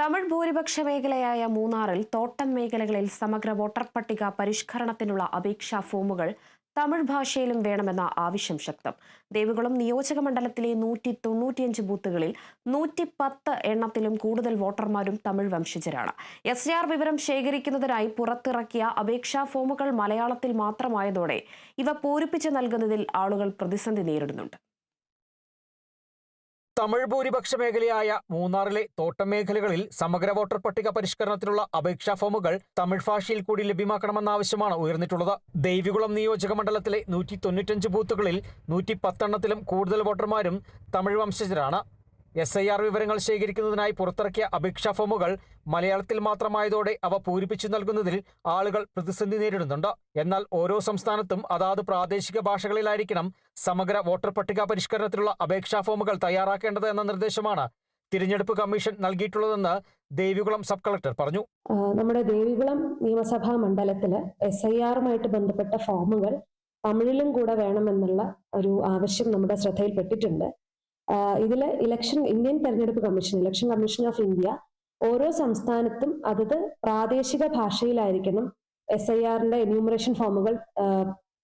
തമിഴ് ഭൂരിപക്ഷ മേഖലയായ മൂന്നാറിൽ തോട്ടം മേഖലകളിൽ സമഗ്ര വോട്ടർ പട്ടിക പരിഷ്കരണത്തിനുള്ള അപേക്ഷാ ഫോമുകൾ തമിഴ് ഭാഷയിലും വേണമെന്ന ആവശ്യം ശക്തം. ദേവികുളം നിയോജക മണ്ഡലത്തിലെ നൂറ്റി തൊണ്ണൂറ്റിയഞ്ച് ബൂത്തുകളിൽ നൂറ്റി പത്ത് എണ്ണത്തിലും കൂടുതൽ വോട്ടർമാരും തമിഴ് വംശജരാണ്. എസ് ആർ വിവരം ശേഖരിക്കുന്നതിനായി പുറത്തിറക്കിയ അപേക്ഷാ ഫോമുകൾ മലയാളത്തിൽ മാത്രമായതോടെ ഇവ പൂരിപ്പിച്ച് നൽകുന്നതിൽ ആളുകൾ പ്രതിസന്ധി നേരിടുന്നുണ്ട്. തമിഴ് ഭൂരിപക്ഷ മേഖലയായ മൂന്നാറിലെ തോട്ടം മേഖലകളിൽ സമഗ്ര വോട്ടർ പട്ടിക പരിഷ്കരണത്തിനുള്ള അപേക്ഷാ ഫോമുകൾ തമിഴ് ഭാഷയിൽ കൂടി ലഭ്യമാക്കണമെന്ന ആവശ്യമാണ് ഉയർന്നിട്ടുള്ളത്. ദേവികുളം നിയോജക മണ്ഡലത്തിലെ നൂറ്റി തൊണ്ണൂറ്റഞ്ച് ബൂത്തുകളിൽ നൂറ്റി പത്തെണ്ണത്തിലും കൂടുതൽ വോട്ടർമാരും തമിഴ് വംശജരാണ്. എസ് ഐ ആർ വിവരങ്ങൾ ശേഖരിക്കുന്നതിനായി പുറത്തിറക്കിയ അപേക്ഷാ ഫോമുകൾ മലയാളത്തിൽ മാത്രമായതോടെ അവ പൂരിപ്പിച്ചു നൽകുന്നതിൽ ആളുകൾ പ്രതിസന്ധി നേരിടുന്നുണ്ട്. എന്നാൽ ഓരോ സംസ്ഥാനത്തും അതാത് പ്രാദേശിക ഭാഷകളിലായിരിക്കണം സമഗ്ര വോട്ടർ പട്ടിക പരിഷ്കരണത്തിനുള്ള അപേക്ഷാ ഫോമുകൾ തയ്യാറാക്കേണ്ടത് എന്ന നിർദ്ദേശമാണ് തിരഞ്ഞെടുപ്പ് കമ്മീഷൻ നൽകിയിട്ടുള്ളതെന്ന് ദേവികുളം സബ് കളക്ടർ പറഞ്ഞു. നമ്മുടെ ദേവികുളം നിയമസഭാ മണ്ഡലത്തിൽ എസ് ഐ ആറുമായിട്ട് ബന്ധപ്പെട്ട ഫോമുകൾ തമിഴിലും കൂടെ വേണമെന്നുള്ള ഒരു ആവശ്യം നമ്മുടെ ശ്രദ്ധയിൽപ്പെട്ടിട്ടുണ്ട്. ആ, ഇതിൽ ഇലക്ഷൻ ഇന്ത്യൻ തെരഞ്ഞെടുപ്പ് commission election commission of India ഓരോ സംസ്ഥാനത്തും അതത് പ്രാദേശിക ഭാഷയിലായിരിക്കണം എസ് ഐ ആറിന്റെ എന്യൂമറേഷൻ ഫോമുകൾ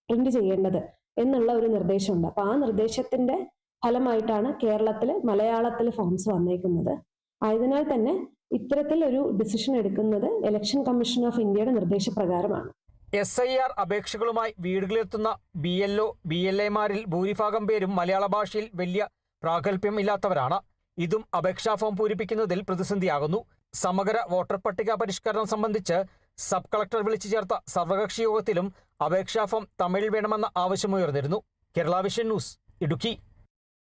പ്രിന്റ് ചെയ്യേണ്ടത് എന്നുള്ള ഒരു നിർദ്ദേശമുണ്ട്. അപ്പൊ ആ നിർദ്ദേശത്തിന്റെ ഫലമായിട്ടാണ് കേരളത്തിൽ മലയാളത്തിൽ ഫോംസ് വന്നേക്കുന്നത്. ആയതിനാൽ തന്നെ ഇത്തരത്തിൽ ഒരു ഡിസിഷൻ എടുക്കുന്നത് ഇലക്ഷൻ കമ്മീഷൻ ഓഫ് ഇന്ത്യയുടെ നിർദ്ദേശപ്രകാരമാണ്. എസ് ഐ ആർ അപേക്ഷകളുമായി വീടുകളിലെത്തുന്ന B L O B L എമാരിൽ ഭൂരിഭാഗം പേരും മലയാള ഭാഷയിൽ വലിയ പ്രാഗൽഭ്യം ഇല്ലാത്തവരാണ് ഇതും അപേക്ഷാ ഫോം പൂരിപ്പിക്കുന്നതിൽ പ്രതിസന്ധിയാകുന്നു. സമഗ്ര വോട്ടർ പട്ടിക പരിഷ്കരണം സംബന്ധിച്ച് സബ് കളക്ടർ വിളിച്ചു ചേർത്ത സർവകക്ഷി യോഗത്തിലും അപേക്ഷാ ഫോം തമിഴിൽ വേണമെന്ന ആവശ്യമുയർന്നിരുന്നു കേരള വിഷൻ ന്യൂസ് ഇടുക്കി.